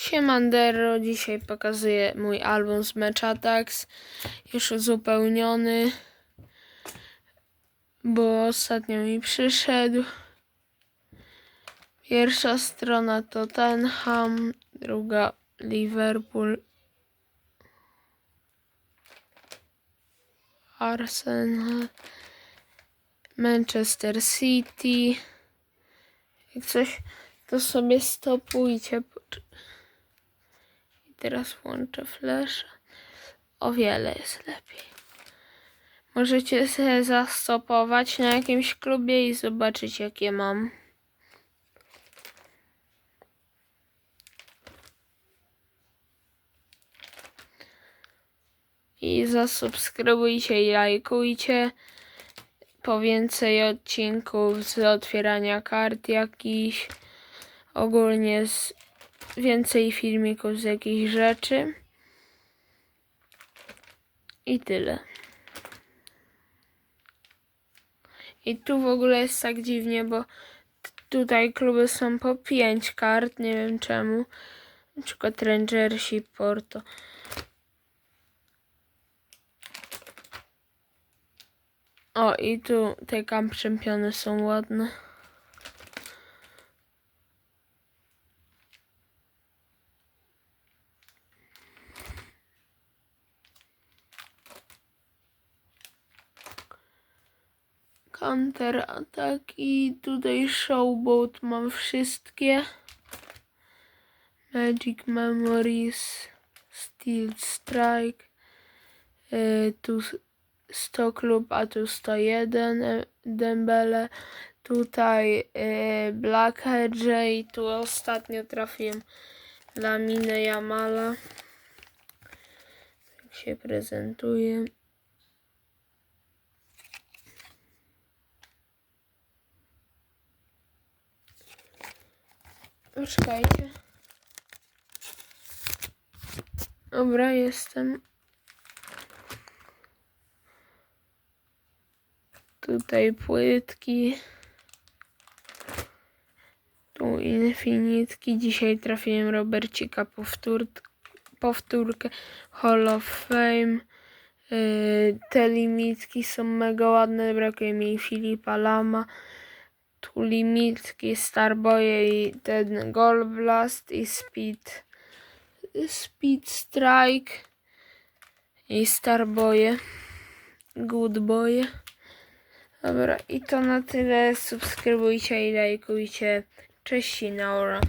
Siemandero, dzisiaj pokazuję mój album z Match Attacks, już uzupełniony, bo ostatnio mi przyszedł. Pierwsza strona to Tottenham, druga Liverpool, Arsenal, Manchester City. Jak coś, to sobie stopujcie. Teraz włączę flash. O wiele jest lepiej. Możecie sobie zastopować na jakimś klubie i zobaczyć jakie mam. I zasubskrybujcie i lajkujcie po więcej odcinków z otwierania kart jakichś. Ogólnie z więcej filmików z jakichś rzeczy. I tyle. I tu w ogóle jest tak dziwnie, bo tutaj kluby są po 5 kart, nie wiem czemu. Na przykład Rangersi, Porto. O, i tu te kamp czempiony są ładne. Counter ataki. Tutaj Showboat mam wszystkie. Magic Memories. Steel Strike. y, tu 100 klub, a tu 101 e, Dembele. Tutaj y, Black Hedge i tu ostatnio trafiłem Laminę Jamala. Tak się prezentuje. Poczekajcie. Dobra, jestem. Tutaj płytki. Tu infinitki. Dzisiaj trafiłem Robercika powtór, powtórkę Hall of Fame. Yy, te limitki są mega ładne. Brakuje mi Filipa Lama. Tu limitki Starboye i ten Gold Blast i Speed. Speed Strike i Starboye. Good Boy. Dobra, i to na tyle. Subskrybujcie i lajkujcie. Cześć Naura.